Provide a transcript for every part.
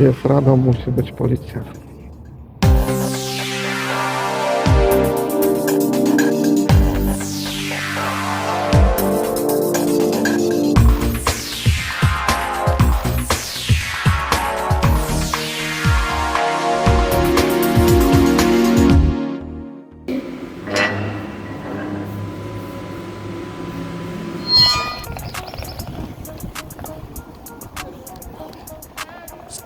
Jest Radom, musi być policja.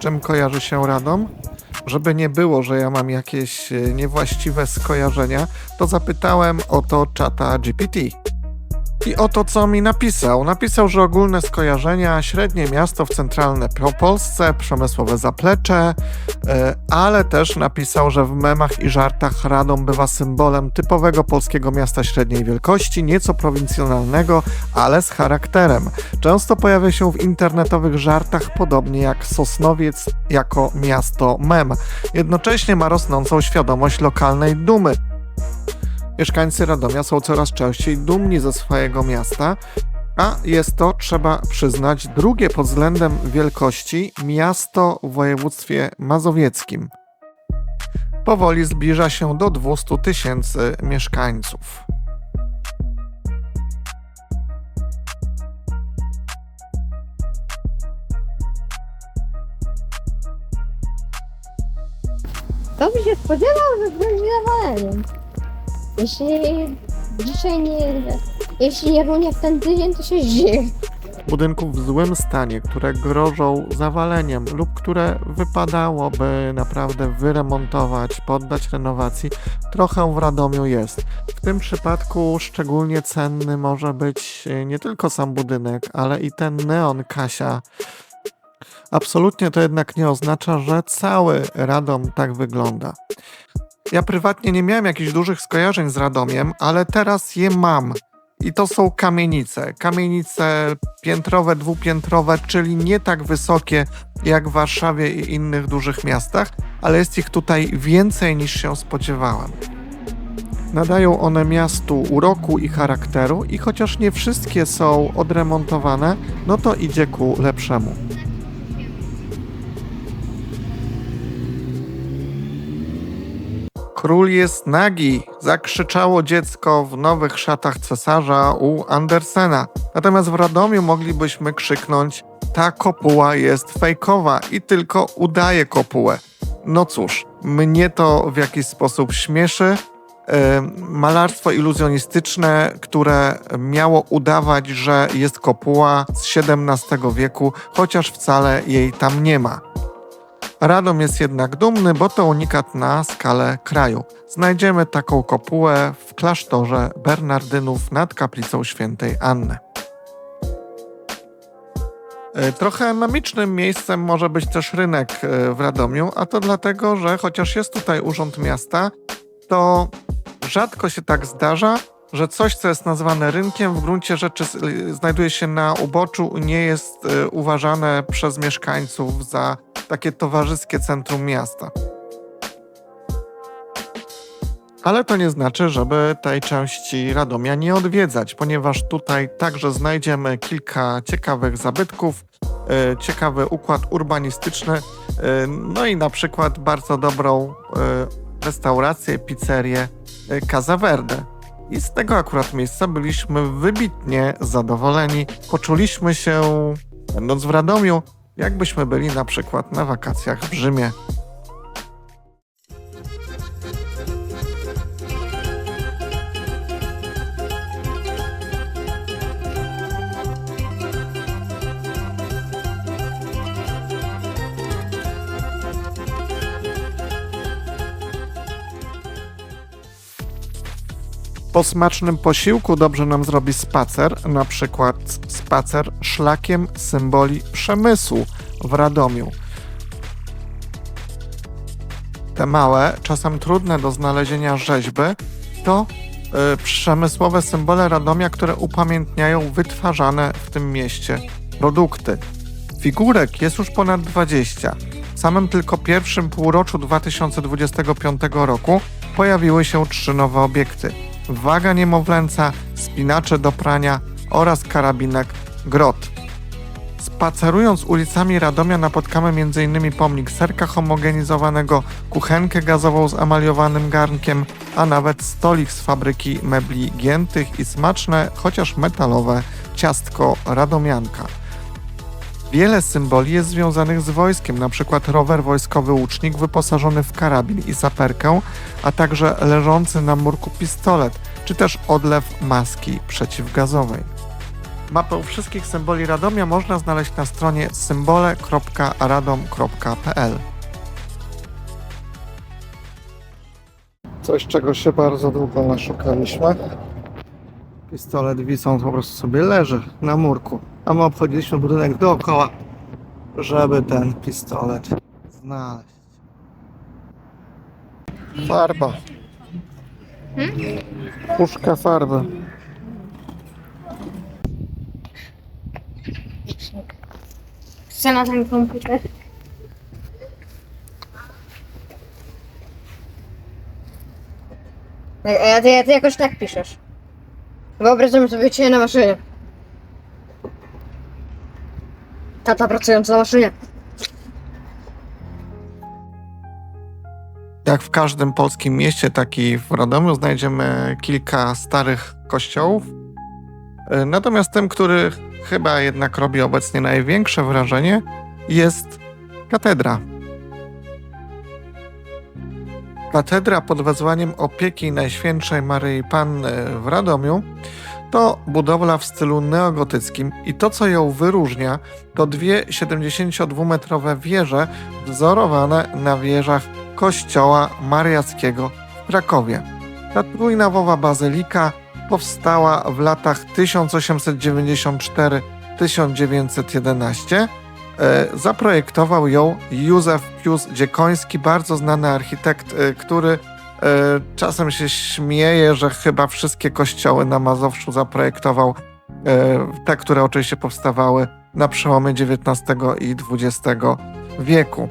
Czym kojarzy się Radom? Żeby nie było, że ja mam jakieś e, niewłaściwe skojarzenia, to zapytałem o to czata GPT. I oto co mi napisał. Napisał, że ogólne skojarzenia, średnie miasto w centralne po Polsce, przemysłowe zaplecze, e, ale też napisał, że w memach i żartach Radom bywa symbolem typowego polskiego miasta średniej wielkości, nieco prowincjonalnego, ale z charakterem. Często pojawia się w internetowych żartach, podobnie jak Sosnowiec jako miasto mem. Jednocześnie ma rosnącą świadomość lokalnej dumy. Mieszkańcy Radomia są coraz częściej dumni ze swojego miasta, a jest to, trzeba przyznać, drugie pod względem wielkości miasto w województwie mazowieckim. Powoli zbliża się do 200 tysięcy mieszkańców. Kto by się spodziewał, że będzie zawaleniem? Jeśli dzisiaj nie... Jeśli nie runie w ten tydzień, to się zdziwi. budynków w złym stanie, które grożą zawaleniem lub które wypadałoby naprawdę wyremontować, poddać renowacji, trochę w Radomiu jest. W tym przypadku szczególnie cenny może być e, nie tylko sam budynek, ale i ten neon Kasia. Absolutnie to jednak nie oznacza, że cały Radom tak wygląda. Ja prywatnie nie miałem jakichś dużych skojarzeń z Radomiem, ale teraz je mam. I to są kamienice. Kamienice piętrowe, dwupiętrowe, czyli nie tak wysokie jak w Warszawie i innych dużych miastach, ale jest ich tutaj więcej niż się spodziewałem. Nadają one miastu uroku i charakteru, i chociaż nie wszystkie są odremontowane, no to idzie ku lepszemu. Król jest nagi! Zakrzyczało dziecko w nowych szatach cesarza u Andersena. Natomiast w Radomiu moglibyśmy krzyknąć: Ta kopuła jest fejkowa i tylko udaje kopułę. No cóż, mnie to w jakiś sposób śmieszy. Em, Malarstwo iluzjonistyczne, które miało udawać, że jest kopuła z XVII wieku, chociaż wcale jej tam nie ma. Radom jest jednak dumny, bo to unikat na skalę kraju. Znajdziemy taką kopułę w klasztorze Bernardynów nad kaplicą świętej Anny. E, Trochę mamicznym miejscem może być też rynek e, w Radomiu, a to dlatego, że chociaż jest tutaj urząd miasta, to rzadko się tak zdarza, że coś, co jest nazwane rynkiem, w gruncie rzeczy y, znajduje się na uboczu i nie jest e, uważane przez mieszkańców za takie towarzyskie centrum miasta. Ale to nie znaczy, żeby tej części Radomia nie odwiedzać, ponieważ tutaj także znajdziemy kilka ciekawych zabytków, e, ciekawy układ urbanistyczny, no i na przykład bardzo dobrą restaurację, pizzerię Casa Verde. I z tego akurat miejsca byliśmy wybitnie zadowoleni. Poczuliśmy się, będąc w Radomiu, jakbyśmy byli na przykład na wakacjach w Rzymie. Po smacznym posiłku dobrze nam zrobi spacer, na przykład spacer szlakiem symboli przemysłu w Radomiu. Te małe, czasem trudne do znalezienia rzeźby to y, przemysłowe symbole Radomia, które upamiętniają wytwarzane w tym mieście produkty. Figurek jest już ponad 20. W samym tylko pierwszym półroczu 2025 roku pojawiły się trzy nowe obiekty. Waga niemowlęca, spinacze do prania oraz karabinek grot. Spacerując ulicami Radomia napotkamy m.in. pomnik serka homogenizowanego, kuchenkę gazową z emaliowanym garnkiem, a nawet stolik z fabryki mebli giętych i smaczne, chociaż metalowe, ciastko radomianka. Wiele symboli jest związanych z wojskiem, np. rower wojskowy łucznik wyposażony w karabin i saperkę, a także leżący na murku pistolet, czy też odlew maski przeciwgazowej. Mapę wszystkich symboli Radomia można znaleźć na stronie symbole.radom.pl. Coś, czego się bardzo długo naszukaliśmy. Pistolet wisząc po prostu sobie leży na murku, a my obchodziliśmy budynek dookoła, żeby ten pistolet znaleźć. Farba. Puszka farby. Chcę na ten komputer. A a ty, a ty jakoś tak piszesz. Wyobrażam sobie cię na maszynie. Tata pracujący na maszynie. Jak w każdym polskim mieście, tak i w Radomiu znajdziemy kilka starych kościołów. E, Natomiast tym, który chyba jednak robi obecnie największe wrażenie, jest katedra. Katedra pod wezwaniem opieki Najświętszej Maryi Panny w Radomiu to budowla w stylu neogotyckim i to, co ją wyróżnia, to dwie 72-metrowe wieże wzorowane na wieżach kościoła mariackiego w Krakowie. Ta trójnawowa bazylika powstała w latach 1894-1911. E, Zaprojektował ją Józef Pius Dziekoński, bardzo znany architekt, e, który czasem się śmieje, że chyba wszystkie kościoły na Mazowszu zaprojektował, e, te, które oczywiście powstawały na przełomie XIX i XX wieku.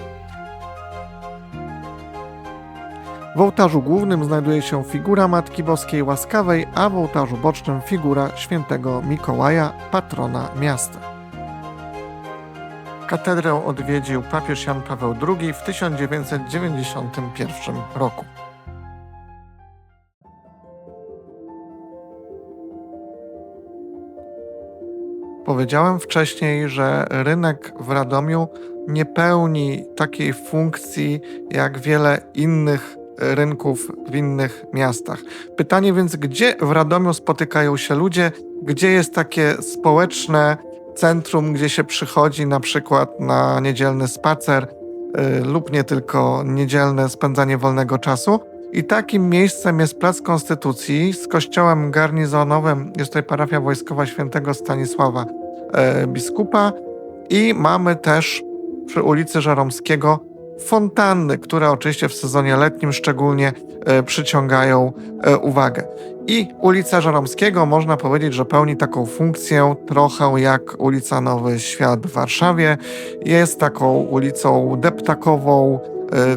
W ołtarzu głównym znajduje się figura Matki Boskiej Łaskawej, a w ołtarzu bocznym figura świętego Mikołaja, patrona miasta. Katedrę odwiedził papież Jan Paweł II w 1991 roku. Powiedziałem wcześniej, że rynek w Radomiu nie pełni takiej funkcji jak wiele innych rynków w innych miastach. Pytanie więc, gdzie w Radomiu spotykają się ludzie, gdzie jest takie społeczne centrum, gdzie się przychodzi na przykład na niedzielny spacer y, lub nie tylko niedzielne spędzanie wolnego czasu. I takim miejscem jest Plac Konstytucji z kościołem garnizonowym. Jest tutaj parafia wojskowa świętego Stanisława e, biskupa i mamy też przy ulicy Żeromskiego fontanny, które oczywiście w sezonie letnim szczególnie e, przyciągają e, uwagę. I ulica Żeromskiego można powiedzieć, że pełni taką funkcję trochę jak ulica Nowy Świat w Warszawie. Jest taką ulicą deptakową,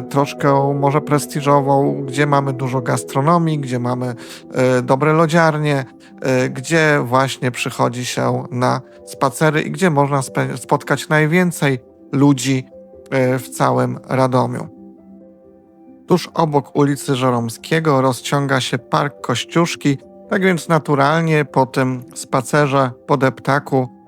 troszkę może prestiżową, gdzie mamy dużo gastronomii, gdzie mamy e, dobre lodziarnie, e, gdzie właśnie przychodzi się na spacery i gdzie można spotkać najwięcej ludzi w całym Radomiu. Tuż obok ulicy Żeromskiego rozciąga się Park Kościuszki, tak więc naturalnie po tym spacerze po deptaku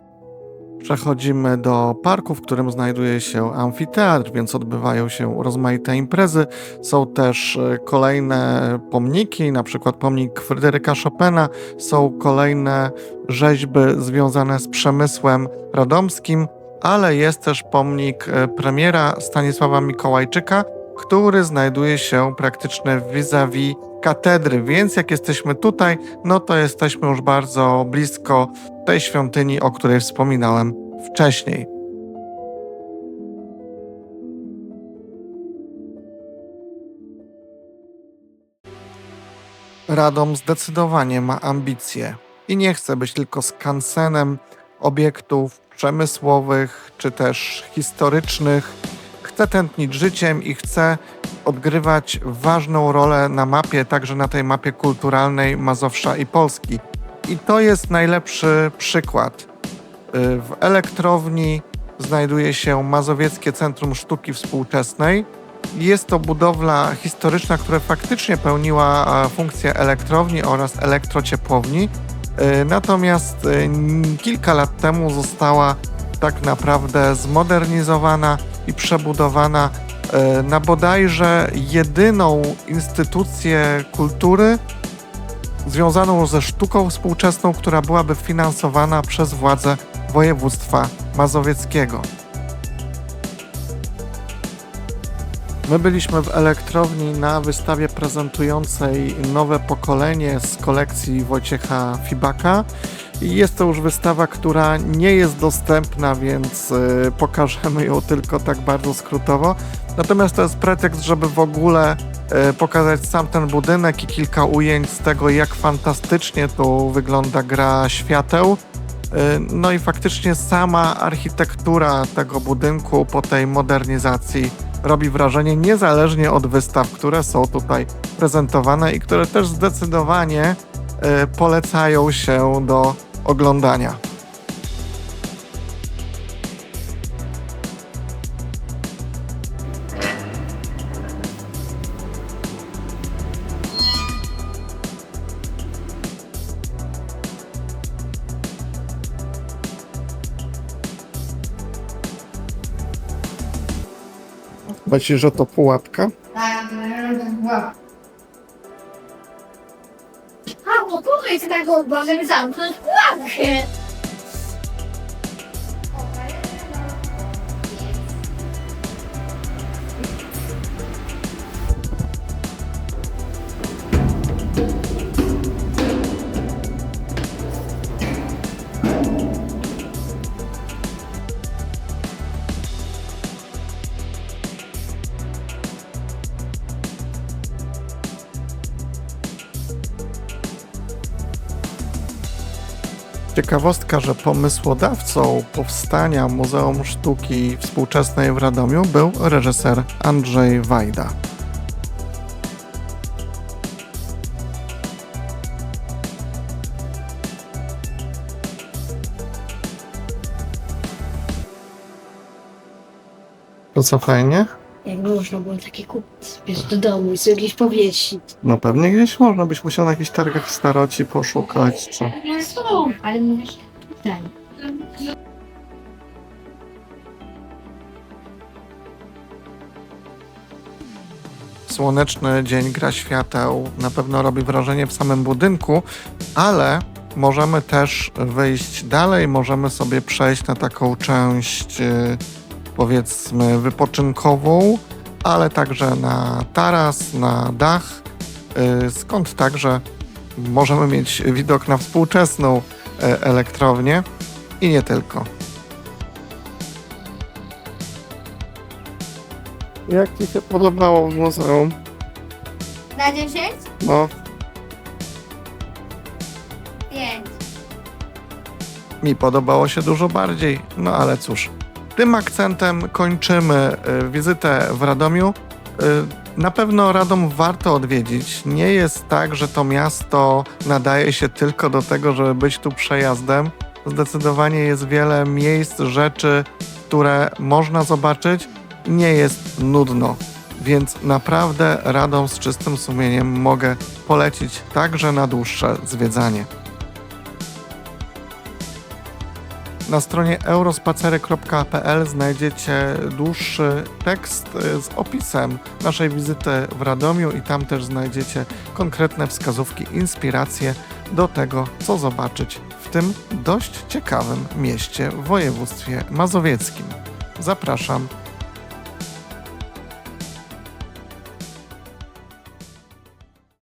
przechodzimy do parku, w którym znajduje się amfiteatr, więc odbywają się rozmaite imprezy. Są też e, kolejne pomniki, na przykład pomnik Fryderyka Chopina, są kolejne rzeźby związane z przemysłem radomskim, ale jest też pomnik e, premiera Stanisława Mikołajczyka, który znajduje się praktycznie vis-a-vis katedry, więc jak jesteśmy tutaj, no to jesteśmy już bardzo blisko tej świątyni, o której wspominałem wcześniej. Radom zdecydowanie ma ambicje i nie chce być tylko skansenem obiektów przemysłowych czy też historycznych. Chce tętnić życiem i chce odgrywać ważną rolę na mapie, także na tej mapie kulturalnej Mazowsza i Polski. I to jest najlepszy przykład. Y, W elektrowni znajduje się Mazowieckie Centrum Sztuki Współczesnej. Jest to budowla historyczna, która faktycznie pełniła funkcję elektrowni oraz elektrociepłowni. E, Natomiast n- kilka lat temu została tak naprawdę zmodernizowana i przebudowana e, na bodajże jedyną instytucję kultury związaną ze sztuką współczesną, która byłaby finansowana przez władze województwa mazowieckiego. My byliśmy w elektrowni na wystawie prezentującej nowe pokolenie z kolekcji Wojciecha Fibaka. Jest to już wystawa, która nie jest dostępna, więc y, pokażemy ją tylko tak bardzo skrótowo. Natomiast to jest pretekst, żeby w ogóle y, pokazać sam ten budynek i kilka ujęć z tego, jak fantastycznie tu wygląda gra świateł. Y, No i faktycznie sama architektura tego budynku po tej modernizacji robi wrażenie niezależnie od wystaw, które są tutaj prezentowane i które też zdecydowanie polecają się do oglądania. Myślisz, że to pułapka? Tak, była. A, bo tutaj z tego możemy zamknąć pułapkę. Ciekawostka, że pomysłodawcą powstania Muzeum Sztuki Współczesnej w Radomiu był reżyser Andrzej Wajda. To co fajnie? Można było takie kupić, wiesz, do domu i sobie gdzieś powiesić. No pewnie gdzieś można, byś musiał na jakichś targach staroci poszukać, czy... No są, ale mówisz, ten. Słoneczny dzień gra świateł na pewno robi wrażenie w samym budynku, ale możemy też wyjść dalej, możemy sobie przejść na taką część e, powiedzmy wypoczynkową, ale także na taras, na dach, e, skąd także możemy mieć widok na współczesną e, elektrownię i nie tylko. Jak Ci się podobało w muzeum? Na 10? No, 5. mi podobało się dużo bardziej. No ale cóż, tym akcentem kończymy y, wizytę w Radomiu. Y, Na pewno Radom warto odwiedzić. Nie jest tak, że to miasto nadaje się tylko do tego, żeby być tu przejazdem. Zdecydowanie jest wiele miejsc, rzeczy, które można zobaczyć. Nie jest nudno. Więc naprawdę Radom z czystym sumieniem mogę polecić także na dłuższe zwiedzanie. Na stronie eurospacery.pl znajdziecie dłuższy tekst y, z opisem naszej wizyty w Radomiu i tam też znajdziecie konkretne wskazówki, inspiracje do tego, co zobaczyć w tym dość ciekawym mieście w województwie mazowieckim. Zapraszam